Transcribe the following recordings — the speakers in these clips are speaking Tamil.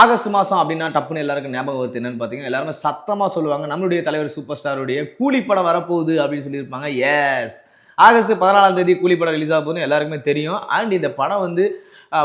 ஆகஸ்ட் மாதம் அப்படின்னா டப்புன்னு எல்லாருக்கும் ஞாபகம் வருது என்னன்னு பார்த்தீங்கன்னா எல்லாருமே சத்தமாக சொல்லுவாங்க நம்மளுடைய தலைவர் சூப்பர் ஸ்டாருடைய கூலி படம் வரப்போகுது அப்படின்னு சொல்லியிருப்பாங்க. எஸ் ஆகஸ்ட் பதினாலாம் தேதி கூலி படம் ரிலீஸ் ஆக எல்லாருக்குமே தெரியும். அண்ட் இந்த படம் வந்து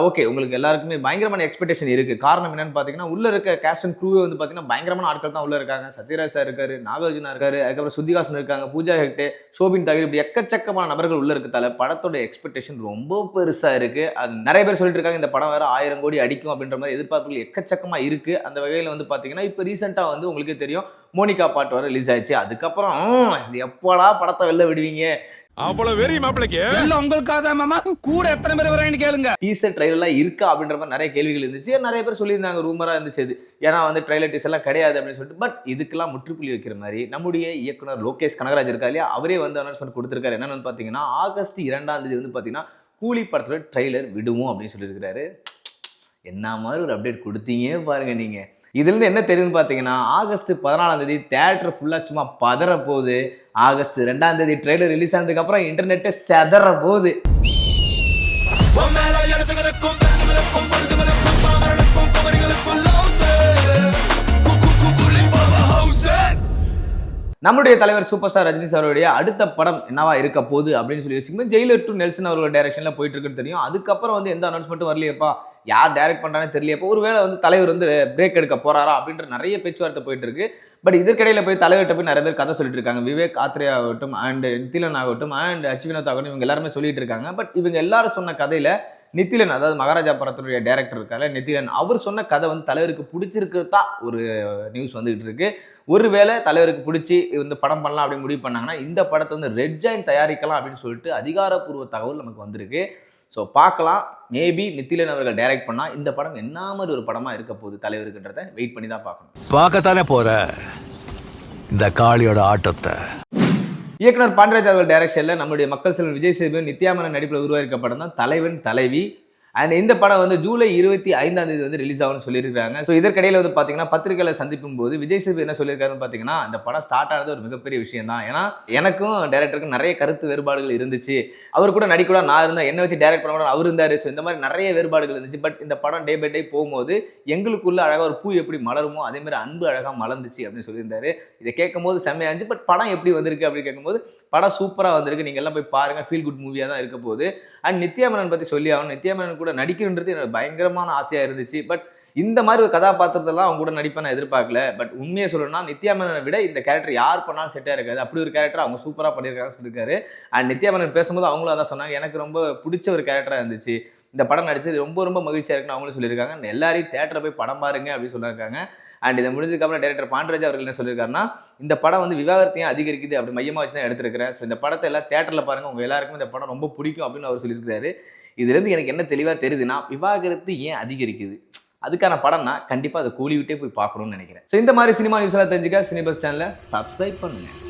ஓகே உங்களுக்கு எல்லாருக்குமே பயங்கரமான எக்ஸ்பெக்டேஷன் இருக்குது காரணம் என்னன்னு பார்த்தீங்கன்னா உள்ள இருக்க கேஸ்ட் அண்ட் க்ரூவே வந்து பார்த்தீங்கன்னா பயங்கரமான ஆட்கள் தான் உள்ள இருக்காங்க. சத்யராஜ் சார் இருக்காரு நாகார்ஜுனா இருக்காரு அதுக்கப்புறம் சுத்திகாசன் இருக்காங்க பூஜா ஹெக்டே ஷோபின் தாகிர் இப்படி எக்கச்சக்கமான நபர்கள் உள்ள இருக்கதால படத்தோட எக்ஸ்பெக்டேஷன் ரொம்ப பெருசா இருக்கு. அது நிறைய பேர் சொல்லிட்டு இருக்காங்க இந்த படம் வேற ஆயிரம் கோடி அடிக்கும் அப்படின்ற மாதிரி எதிர்பார்ப்புகள் எக்கச்சக்கமா இருக்கு. அந்த வகையில் வந்து பார்த்தீங்கன்னா இப்போ ரீசெண்டாக வந்து உங்களுக்கே தெரியும் மோனிகா பாட்டு வர ரிலீஸ் ஆயிடுச்சு. அதுக்கப்புறம் இது எப்போடா படத்தை வெளில விடுவீங்க? அவ்வளவு வெறி மாப்பிளைக்கு? எல்லாம் உங்களுக்காக தான் மாமா. கூட எத்தனை பேர் வரான்னு கேளுங்க. டீசர் ட்ரைலர்லாம் இருக்கா அப்படின்ற மாதிரி நிறைய கேள்விகள் இருந்துச்சு. நிறைய பேர் சொல்லியிருந்தாங்க ரூமராக இருந்துச்சு ஏன்னா வந்து ட்ரைலர் டீசர்லாம் கிடையாது அப்படின்னு சொல்லிட்டு. பட் இதுக்கெல்லாம் முற்றுப்புள்ளி வைக்கிற மாதிரி நம்முடைய இயக்குனர் லோகேஷ் கனகராஜ் இருக்கா இல்லையா? அவரே வந்து அனௌன்ஸ்மெண்ட் கொடுத்துருக்காரு. என்னன்னு வந்து பார்த்தீங்கன்னா ஆகஸ்ட் இரண்டாம் தேதி வந்து பார்த்தீங்கன்னா கூலி படத்தோட ட்ரைலர் விடுவோம் அப்படின்னு சொல்லியிருக்கிறாரு. என்ன மாதிரி ஒரு அப்டேட் கொடுத்தீங்க பாருங்க நீங்க. இதுலேருந்து என்ன தெரியுதுன்னு பார்த்தீங்கன்னா ஆகஸ்ட் பதினாலாம் தேதி தேட்டர் ஃபுல்லாக சும்மா பதற போகுது. ஆகஸ்ட் ரெண்டாம் தேதி ட்ரெய்லர் ரிலீஸ் ஆனதுக்கு அப்புறம் இன்டர்நெட்டை செதற போகுது நம்முடைய தலைவர் சூப்பர் ஸ்டார் ரஜினி சாருடைய அடுத்த படம் என்னவா இருக்க போகுது அப்படின்னு சொல்லி யோசிக்கும்போது ஜெயிலர் டு நெல்சன் அவர்கள் டைரக்ஷன்ல போயிட்டு இருக்குன்னு தெரியும். அதுக்கப்புறம் வந்து எந்த அனௌன்ஸ்மெண்ட்டும் வரலையப்பா. யார் டைரக்ட் பண்றானே தெரியலையப்போ. ஒருவேளை வந்து தலைவர் வந்து பிரேக் எடுக்க போறாரா அப்படின்ற நிறைய பேச்சுவார்த்தை போயிட்டு இருக்கு பட் இதற்கிடையில போய் தலைவர்கிட்ட போய் நிறைய பேர் கதை சொல்லிட்டு இருக்காங்க. விவேக் ஆத்ரே ஆகட்டும் அண்ட் நித்திலன் ஆகட்டும் அண்ட் அச்சுவினோத் ஆகட்டும் இவங்க எல்லாருமே சொல்லிட்டு இருக்காங்க. பட் இவங்க எல்லாரும் சொன்ன கதையில நித்திலன் அதாவது மகாராஜா படத்துடைய டேரக்டர் இருக்கால நித்திலன் அவர் சொன்ன கதை வந்து தலைவருக்கு பிடிச்சிருக்கிறதா ஒரு நியூஸ் வந்துகிட்டு இருக்கு. ஒருவேளை தலைவருக்கு பிடிச்சி இந்த படம் பண்ணலாம் அப்படின்னு முடிவு பண்ணாங்கன்னா இந்த படத்தை வந்து ரெட் ஜாயின் தயாரிக்கலாம் அப்படின்னு சொல்லிட்டு அதிகாரப்பூர்வ தகவல் நமக்கு வந்திருக்கு. ஸோ பார்க்கலாம். மேபி நித்திலன் அவர்கள் டைரக்ட் பண்ணால் இந்த படம் என்ன மாதிரி ஒரு படமாக இருக்க போகுது தலைவருக்குன்றதை வெயிட் பண்ணி தான் பார்க்கணும். பார்க்கத்தானே போகிற இந்த காளியோட ஆட்டத்தை. இயக்குனர் பாண்டராஜ் அவர்கள் டைரக்ஷனில் நம்முடைய மக்கள் செல்வன் விஜய் சேதுபதி நித்யாமனன் நடிப்பில் உருவாக்கப்படம் தான் தலைவன் தலைவி. அண்ட் இந்த படம் வந்து ஜூலை இருபத்தி ஐந்தாம் தேதி வந்து ரிலீஸ் ஆகும்னு சொல்லியிருக்காங்க ஸோ இதற்கிடையில் வந்து பார்த்தீங்கன்னா பத்திரிகையில சந்திக்கும் போது விஜய் சேது என்ன சொல்லியிருக்காருன்னு பார்த்தீங்கன்னா இந்த படம் ஸ்டார்ட் ஆனது ஒரு மிகப்பெரிய விஷயம் தான். ஏன்னா எனக்கும் டேரக்டருக்கும் நிறைய கருத்து வேறுபாடுகள் இருந்துச்சு. அவர் கூட நடிக்கூட நான் இருந்தேன். என்ன வச்சு டேரக்ட் பண்ண கூட அவர் இருந்தார். ஸோ இந்த மாதிரி நிறைய வேறுபாடுகள் இருந்துச்சு. பட் இந்த படம் டே பை டே போகும்போது எங்களுக்குள்ள அழகாக ஒரு பூ எப்படி மலருமோ அதே மாதிரி அன்பு அழகாக மலர்ந்துச்சு அப்படின்னு சொல்லியிருந்தாரு. இதை கேட்கும்போது செம்மையாக இருந்துச்சு. பட் படம் எப்படி வந்திருக்கு அப்படின்னு கேட்கும்போது படம் சூப்பராக வந்திருக்கு. நீங்கள் எல்லாம் போய் பாருங்க. ஃபீல் குட் மூவியாக தான் இருக்க போகுது. அண்ட் நித்யாமனன் பற்றி சொல்லி ஆகணும். நித்யாமனன் கூட நடிக்கணுன்றது எனக்கு பயங்கரமான ஆசையாக இருந்துச்சு. பட் இந்த மாதிரி ஒரு கதாபாத்திரத்தெல்லாம் அவங்க கூட நடிப்பை நான் எதிர்பார்க்கல. பட் உண்மையை சொல்லணும்னா நித்யாமனனை விட இந்த கேரக்டர் யார் பண்ணாலும் செட்டாக இருக்காது. அப்படி ஒரு கேரக்டர் அவங்க சூப்பராக பண்ணியிருக்காங்கன்னு சொல்லியிருக்காரு. அண்ட் நித்யாமனன் பேசும்போது அவங்களும் அதான் சொன்னாங்க. எனக்கு ரொம்ப பிடிச்ச ஒரு கேரக்டராக இருந்துச்சு. இந்த படம் நடிச்சது ரொம்ப ரொம்ப மகிழ்ச்சியாக இருக்குன்னு அவங்களும் சொல்லியிருக்காங்க. எல்லாரையும் தேட்டரை போய் படம் பாருங்க அப்படின்னு சொல்லியிருக்காங்க. அண்ட் இதை முடிஞ்சதுக்கப்புறம் டேரக்டர் பாண்டராஜ் அவர்கள் என்ன சொல்லியிருக்காருன்னா இந்த படம் வந்து விவாகரத்தையும் அதிகரிக்குது அப்படி மையமாக வச்சு தான் எடுத்திருக்கிறேன். ஸோ இந்த படத்தை எல்லாம் தேட்டரில் பாருங்கள் உங்கள் எல்லாருக்கும் இந்த படம் ரொம்ப பிடிக்கும் அப்படின்னு அவர் சொல்லியிருக்காரு இதுலேருந்து எனக்கு என்ன தெளிவாக தெரியுதுன்னா விவாகரத்து ஏன் அதிகரிக்குது? அதுக்கான படம்னா கண்டிப்பாக அதை கூலி விட்டே போய் பார்க்கணும்னு நினைக்கிறேன். ஸோ இந்த மாதிரி சினிமா நியூஸ் எல்லாம் தெரிஞ்சுக்க சினிபஸ் சேனலை சப்ஸ்கிரைப் பண்ணுங்கள்